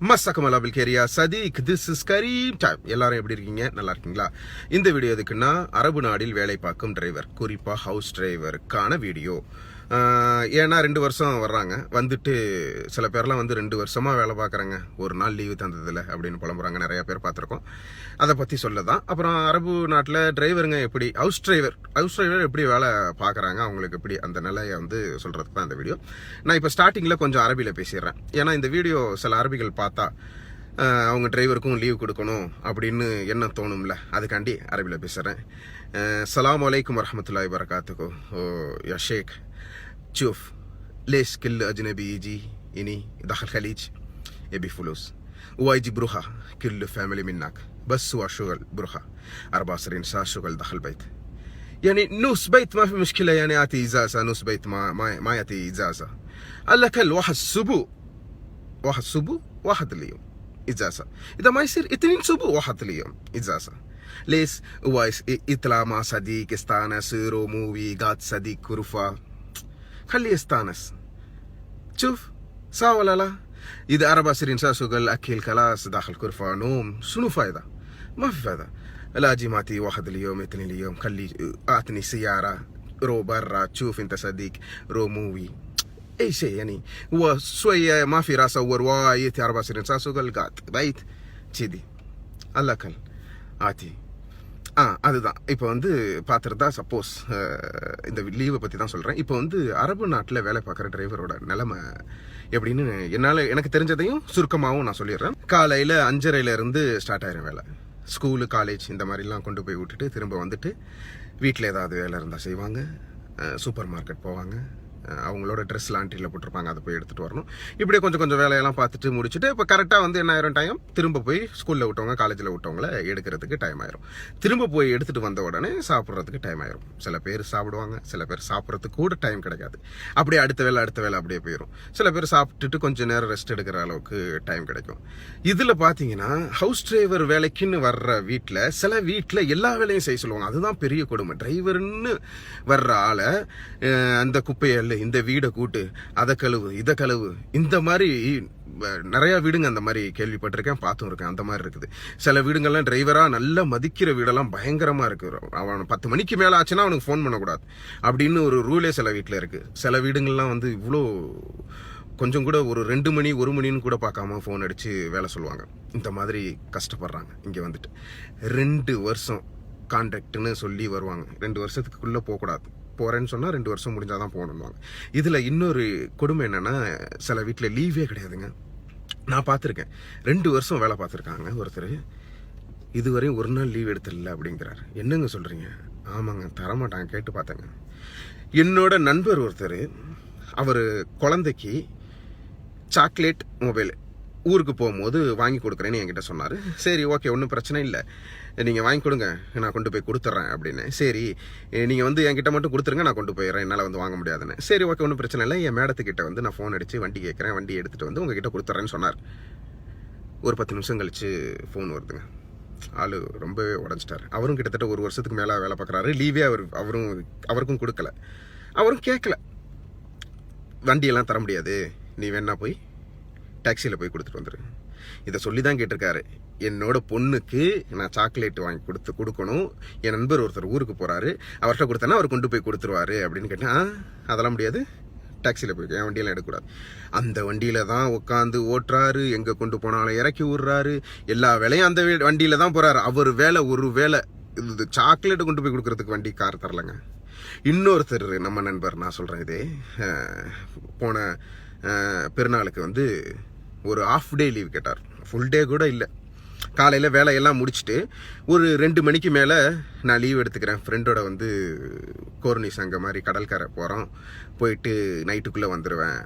மசக்கம் அலாபில் கேரியா Sadiq this is Kareem time எல்லாரும் எப்படி இருக்கீங்க? நல்லா இருக்கீங்களா? இந்த வீடியோ எதுக்குன்னா அரபு நாடில் வேலை பார்க்கும் டிரைவர் குறிப்பா ஹவுஸ் டிரைவருக்கான வீடியோ ஏன்னா ரெண்டு வருஷம் வர்றாங்க. வந்துட்டு சில பேர்லாம் வந்து ரெண்டு வருஷமாக வேலை பார்க்குறாங்க. ஒரு நாள் லீவு தந்ததில்ல அப்படின்னு புலம்புறாங்க. நிறைய பேர் பார்த்துருக்கோம். அதை பற்றி சொல்ல தான் அப்புறம் அரபு நாட்டில் டிரைவருங்க எப்படி ஹவுஸ் டிரைவர் ஹவுஸ் டிரைவர் எப்படி வேலை பார்க்குறாங்க? அவங்களுக்கு எப்படி அந்த நிலையை வந்து சொல்கிறதுக்கு தான் இந்த வீடியோ நான் இப்போ ஸ்டார்டிங்கில் கொஞ்சம் அரபியில் பேசிடுறேன். ஏன்னா இந்த வீடியோ சில அரபிகள் பார்த்தா அவங்க டிரைவருக்கும் லீவ் கொடுக்கணும் அப்படின்னு என்ன தோணும்ல. அதுக்காண்டி அரபியில் பேசுகிறேன் சலாம் அலைக்கும் வரமத்துல்லாய் வரகாத்துக்கோ ஓ யஷேக் شوف ليش كل أجنبي يجي يني داخل الخليج يبي فلوس؟ ويجي بروحة كل فاميلي منك بس هو شغل بروحة. 24 ساعة شغل داخل البيت يعني نص بيت ما في مشكلة يعني آتي إجازة نص بيت ما ما, ما يأتي إجازة. على الأقل واحد أسبوع واحد أسبوع واحد اليوم إجازة. إذا ما يصير اثنين أسبوع واحد اليوم إجازة. ليش؟ هو يطلع مع صديق استانس رو موفي قاد صديق كرفة خليه يستانس شوف صح ولا لا؟ إذا 24 ساعة شغل أكل خلاص داخل كرفة نوم شنو فايدة؟ ما في فايدة. لا جماعتي واحد اليوم اثنين اليوم خلي أعطني سيارة رو برا تشوف أنت صديق رو موفي. أي شيء يعني. هو شوية ما في رأس أول وايد 24 ساعة شغل قاعد بيت كذي على الأقل آتي. ஆ அதுதான். இப்போ வந்து பார்த்துருந்தா சப்போஸ் இந்த லீவை பற்றி தான் சொல்கிறேன் இப்போ வந்து அரபு நாட்டில் வேலை பார்க்குற டிரைவரோட நிலைமை எப்படின்னு என்னால் எனக்கு தெரிஞ்சதையும் சுருக்கமாகவும் நான் சொல்லிடுறேன். காலையில் அஞ்சரையிலேருந்து ஸ்டார்ட் ஆயிரும் வேலை. ஸ்கூலு காலேஜ் இந்த மாதிரிலாம் கொண்டு போய் விட்டுட்டு திரும்ப வந்துட்டு வீட்டில் ஏதாவது வேலை இருந்தால் செய்வாங்க. சூப்பர் மார்க்கெட் போவாங்க. அவங்களோட ட்ரெஸ் லாண்ட்ரியில் போட்டிருப்பாங்க அதை போய் எடுத்துகிட்டு வரணும். இப்படியே கொஞ்சம் கொஞ்சம் வேலையெல்லாம் பார்த்துட்டு முடிச்சுட்டு இப்போ கரெக்டாக வந்து என்ன ஆயிரும் டைம் திரும்ப போய் ஸ்கூலில் விட்டவங்க காலேஜில் விட்டவங்கள எடுக்கிறதுக்கு டைம் ஆயிரும். திரும்ப போய் எடுத்துகிட்டு வந்த உடனே சாப்பிட்றதுக்கு டைம் ஆயிரும். சில பேர் சாப்பிடுவாங்க சில பேர் சாப்பிட்றதுக்கு கூட டைம் கிடைக்காது. அப்படியே அடுத்த வேலை அடுத்த வேலை அப்படியே போயிடும் சில பேர் சாப்பிட்டுட்டு கொஞ்சம் நேரம் ரெஸ்ட் எடுக்கிற அளவுக்கு டைம் கிடைக்கும். இதில் பார்த்தீங்கன்னா ஹவுஸ் டிரைவர் வேலைக்குன்னு வர்ற வீட்டில் சில வீட்டில் எல்லா வேலையும் செய்ய சொல்லுவாங்க. அதுதான் பெரிய கொடுமை. டிரைவர்னு வர்ற ஆளை அந்த குப்பையை இந்த வீடை கூட்டு அதை கழுவு இதை கழுவு. இந்த மாதிரி நிறையா நிறைய வீடுங்க அந்த மாதிரி கேள்விப்பட்டிருக்கேன் பார்த்தும் இருக்கேன். அந்த மாதிரி இருக்குது. சில வீடுங்கள்லாம் டிரைவராக நல்லா மதிக்கிற வீடெல்லாம் பயங்கரமாக இருக்கு. அவன் பத்து மணிக்கு மேலே ஆச்சுன்னா அவனுக்கு ஃபோன் பண்ணக்கூடாது. அப்படின்னு ஒரு ரூலே சில வீட்டில் இருக்கு. சில வீடுங்கள்லாம் வந்து இவ்வளோ கொஞ்சம் கூட ஒரு ரெண்டு மணி ஒரு மணின்னு கூட பார்க்காம ஃபோன் அடித்து வேலை சொல்லுவாங்க. இந்த மாதிரி கஷ்டப்படுறாங்க. இங்கே வந்துட்டு. ரெண்டு வருஷம் கான்ட்ராக்ட்னு சொல்லி வருவாங்க. ரெண்டு வருஷத்துக்குள்ளே போகக்கூடாது. போகிறேன்னு சொன்னால் ரெண்டு வருஷம் முடிஞ்சால் தான் போகணும்வாங்க இதில் இன்னொரு கொடுமை என்னென்னா சில வீட்டில் லீவே கிடையாதுங்க. நான் பார்த்துருக்கேன். ரெண்டு வருஷம் வேலை பார்த்துருக்காங்க ஒருத்தர். இதுவரையும் ஒரு நாள் லீவ் எடுத்துடல அப்படிங்கிறாரு. என்னங்க சொல்கிறீங்க ஆமாங்க தரமாட்டாங்க கேட்டு பார்த்தேங்க. என்னோட நண்பர் ஒருத்தர் அவர் குழந்தைக்கு சாக்லேட் மொபைல் ஊருக்கு போகும்போது வாங்கி கொடுக்குறேன்னு என்கிட்ட சொன்னார். சரி ஓகே ஒன்றும் பிரச்சனை இல்லை. நீங்கள் வாங்கி கொடுங்க நான் கொண்டு போய் கொடுத்துட்றேன் அப்படின்னு. சரி நீங்கள் வந்து என்கிட்ட மட்டும் கொடுத்துருங்க நான் கொண்டு போயிடுறேன் என்னால் வந்து வாங்க முடியாதுன்னு. சரி ஓகே ஒன்றும் பிரச்சனை இல்லை. என் மேடத்துக்கிட்ட வந்து நான் ஃபோன் அடித்து வண்டி கேட்குறேன் வண்டி எடுத்துகிட்டு வந்து உங்ககிட்ட கொடுத்துட்றேன்னு சொன்னார். ஒரு பத்து நிமிஷம் கழிச்சு ஃபோன் வருதுங்க. ஆள் ரொம்பவே உடஞ்சிட்டார். அவரும் கிட்டத்தட்ட ஒரு வருஷத்துக்கு மேலே வேலை பார்க்குறாரு. லீவே அவர் அவரும் அவருக்கும் கொடுக்கல. அவரும் கேட்கல வண்டியெல்லாம் தர முடியாது. நீ வேணா போய் டாக்ஸியில் போய் கொடுத்துட்டு வந்துரு. இதை சொல்லி தான் கேட்டிருக்காரு. என்னோட பொண்ணுக்கு நான் சாக்லேட் வாங்கி கொடுத்து கொடுக்கணும். என் நண்பர் ஒருத்தர் ஊருக்கு போகிறாரு அவர்கிட்ட கொடுத்தேன்னா அவர் கொண்டு போய் கொடுத்துருவாரு அப்படின்னு கேட்டேன் "ஆ, அதெல்லாம் முடியாது. டாக்ஸியில் போய் என் வண்டியெல்லாம் எடுக்கக்கூடாது. அந்த வண்டியில தான் உட்காந்து ஓட்டுறாரு. எங்கே கொண்டு போனாலும் இறக்கி விட்றாரு. எல்லா வேலையும் அந்த வண்டியில் தான் போகிறாரு அவர் வேலை ஒரு வேலை இது சாக்லேட் கொண்டு போய் கொடுக்குறதுக்கு வண்டி கார் தரலங்க. இன்னொருத்தர் நம்ம நண்பர் நான் சொல்கிறேன் இதே போன பெருநாளுக்கு வந்து ஒரு ஆஃப் டே லீவ் கேட்டார். ஃபுல் டே கூட இல்லை. காலையில் வேலையெல்லாம் முடிச்சுட்டு ஒரு ரெண்டு மணிக்கு மேலே நான் லீவ் எடுத்துக்கிறேன். ஃப்ரெண்டோட வந்து கோர்னிஸ் அங்கே மாதிரி கடற்கரை போகிறோம் போயிட்டு நைட்டுக்குள்ளே வந்துடுவேன்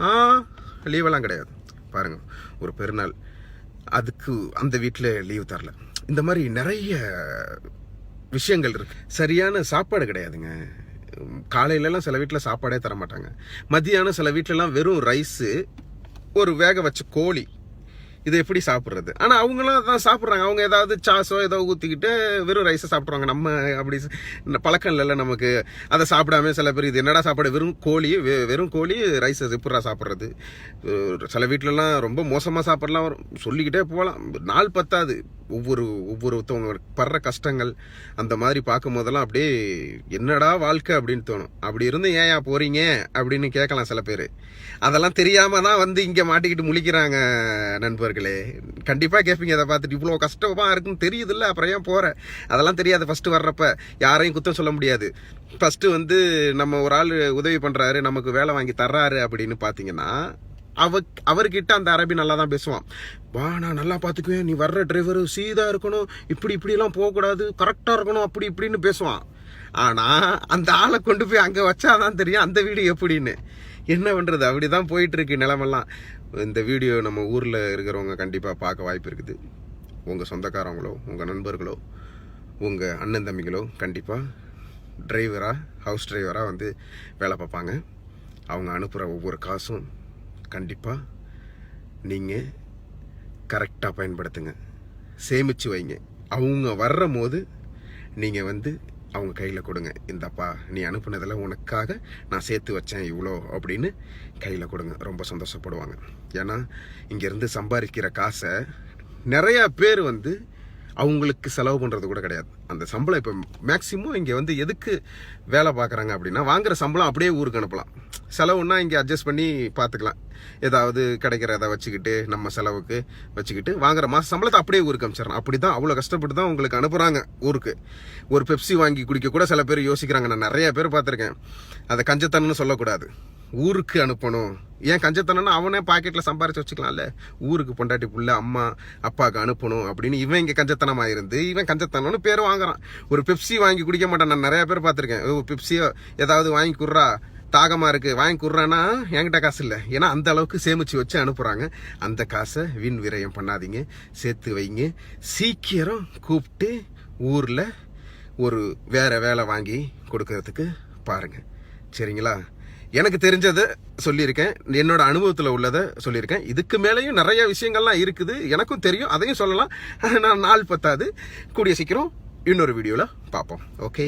ஆ லீவெல்லாம் கிடையாது. பாருங்கள் ஒரு பெருநாள். அதுக்கு அந்த வீட்டில் லீவ் தரல. இந்த மாதிரி நிறைய விஷயங்கள் இருக்கு. சரியான சாப்பாடு கிடையாதுங்க. காலையிலலாம் சில வீட்டில் சாப்பாடே தர மாட்டாங்க மதியானம் சில வீட்டிலலாம் வெறும் ரைஸு ஒரு வேக வச்ச கோழி. இது எப்படி சாப்பிட்றது? ஆனால் அவங்களும் அதான் சாப்பிட்றாங்க. அவங்க ஏதாவது சாஸோ ஏதோ ஊற்றிக்கிட்டு வெறும் ரைஸை சாப்பிட்றாங்க நம்ம அப்படி இந்த பழக்கம் இல்லைல்ல நமக்கு அதை சாப்பிடாம சில பேர் இது என்னடா சாப்பாடு? வெறும் கோழி வெ- வெறும் கோழி ரைஸை எப்படா சாப்பிட்றது. சில வீட்டிலலாம் ரொம்ப மோசமாக சாப்பிட்லாம். வரும் சொல்லிக்கிட்டே போகலாம். நாள் பத்தாது. ஒவ்வொரு ஒவ்வொருத்தவங்க படுற கஷ்டங்கள் அந்த மாதிரி பார்க்கும் போதெல்லாம் அப்படியே என்னடா வாழ்க்கை அப்படின்னு தோணும். அப்படி இருந்து ஏன்யா போறீங்க? அப்படின்னு கேட்கலாம் சில பேர். அதெல்லாம் தெரியாம தான் வந்து இங்கே மாட்டிக்கிட்டு முழிக்கிறாங்க நண்பர்கள். கண்டிப்பா கேட்பீங்க அதை பார்த்துட்டு இவ்வளோ கஷ்டமாக இருக்குன்னு தெரியுதுல்ல அப்புறம் ஏன் போகிறேன் அதெல்லாம் தெரியாது ஃபஸ்ட்டு வர்றப்ப. யாரையும் குத்தம் சொல்ல முடியாது. ஃபஸ்ட்டு வந்து நம்ம ஒரு ஆள் உதவி பண்ணுறாரு நமக்கு வேலை வாங்கி தர்றாரு அப்படின்னு பார்த்தீங்கன்னா அவ அவர்கிட்ட அந்த அரபி நல்லா தான் பேசுவான். வா நான் நல்லா பார்த்துக்குவேன் நீ வர்ற டிரைவர் சீதா இருக்கணும். இப்படி இப்படிலாம் போகக்கூடாது. கரெக்டாக இருக்கணும். அப்படி இப்படின்னு பேசுவான். ஆனால் அந்த ஆளை கொண்டு போய் அங்கே வச்சாதான் தெரியும் அந்த வீடு எப்படின்னு. என்ன பண்ணுறது அப்படி தான் போயிட்டு இருக்கு நிலமெல்லாம். இந்த வீடியோ நம்ம ஊரில் இருக்கிறவங்க கண்டிப்பாக பார்க்க வாய்ப்பு இருக்குது. உங்கள் சொந்தக்காரங்களோ உங்கள் நண்பர்களோ உங்கள் அண்ணன் தம்பிகளோ கண்டிப்பாக டிரைவராக ஹவுஸ் டிரைவராக வந்து வேலை பார்ப்பாங்க. அவங்க அனுப்புகிற ஒவ்வொரு காசும் கண்டிப்பாக நீங்கள் கரெக்டாக பயன்படுத்துங்க. சேமித்து வைங்க. அவங்க வர்ற போது நீங்கள் வந்து அவங்க கையில் கொடுங்க. இந்தப்பா நீ அனுப்புனதில் உனக்காக நான் சேர்த்து வச்சேன் இவ்வளோ அப்படின்னு கையில் கொடுங்க. ரொம்ப சந்தோஷப்படுவாங்க. ஏன்னா இங்கேருந்து சம்பாதிக்கிற காசை நிறையா பேர் வந்து அவங்களுக்கு செலவு பண்ணுறது கூட கிடையாது. அந்த சம்பளம் இப்போ மேக்சிமம் இங்கே வந்து எதுக்கு வேலை பார்க்குறாங்க அப்படின்னா வாங்குற சம்பளம் அப்படியே ஊருக்கு அனுப்பலாம். செலவுன்னா இங்கே அட்ஜஸ்ட் பண்ணி பார்த்துக்கலாம் ஏதாவது கிடைக்கிறத வச்சுக்கிட்டு நம்ம செலவுக்கு வச்சுக்கிட்டு வாங்குற மாத சம்பளத்தை அப்படியே ஊருக்கு அனுப்பிச்சிடறோம் அப்படி தான் அவ்வளோ கஷ்டப்பட்டு தான் உங்களுக்கு அனுப்புகிறாங்க ஊருக்கு. ஒரு பெப்சி வாங்கி குடிக்க கூட சில பேர் யோசிக்கிறாங்க. நான் நிறைய பேர் பார்த்துருக்கேன். அதை கஞ்சத்தன்னு சொல்லக்கூடாது. ஊருக்கு அனுப்பணும். ஏன் கஞ்சத்தனம்னா அவனே பாக்கெட்டில் சம்பாரிச்சு வச்சுக்கலாம்ல. ஊருக்கு பொண்டாட்டி புள்ள அம்மா அப்பாவுக்கு அனுப்பணும் அப்படின்னு இவன் இங்கே கஞ்சத்தனமாக இருந்து இவன் கஞ்சத்தனம்னு பேர் வாங்குறான். ஒரு பெப்சி வாங்கி குடிக்க மாட்டான். நான் நிறைய பேர் பார்த்துருக்கேன். ஓ பெப்சியோ ஏதாவது வாங்கி குடுறா? தாகமாக இருக்குது வாங்கி குடுறான்னா என்கிட்ட காசு இல்லை. ஏன்னா அந்த அளவுக்கு சேமித்து வச்சு அனுப்புகிறாங்க அந்த காசை வீண் விரயம் பண்ணாதீங்க. சேர்த்து வைங்க. சீக்கிரம் கூப்பிட்டு ஊரில் ஒரு வேறு வேலை வாங்கி கொடுக்கறதுக்கு பாருங்கள் சரிங்களா? எனக்கு தெரிஞ்சதை சொல்லியிருக்கேன். என்னோட அனுபவத்தில் உள்ளதை சொல்லியிருக்கேன். இதுக்கு மேலேயும் நிறைய விஷயங்கள்லாம் இருக்குது. எனக்கும் தெரியும். அதையும் சொல்லலாம். நான் நாள் பத்தாது. கூடிய சீக்கிரம் இன்னொரு வீடியோவில் பார்ப்போம். ஓகே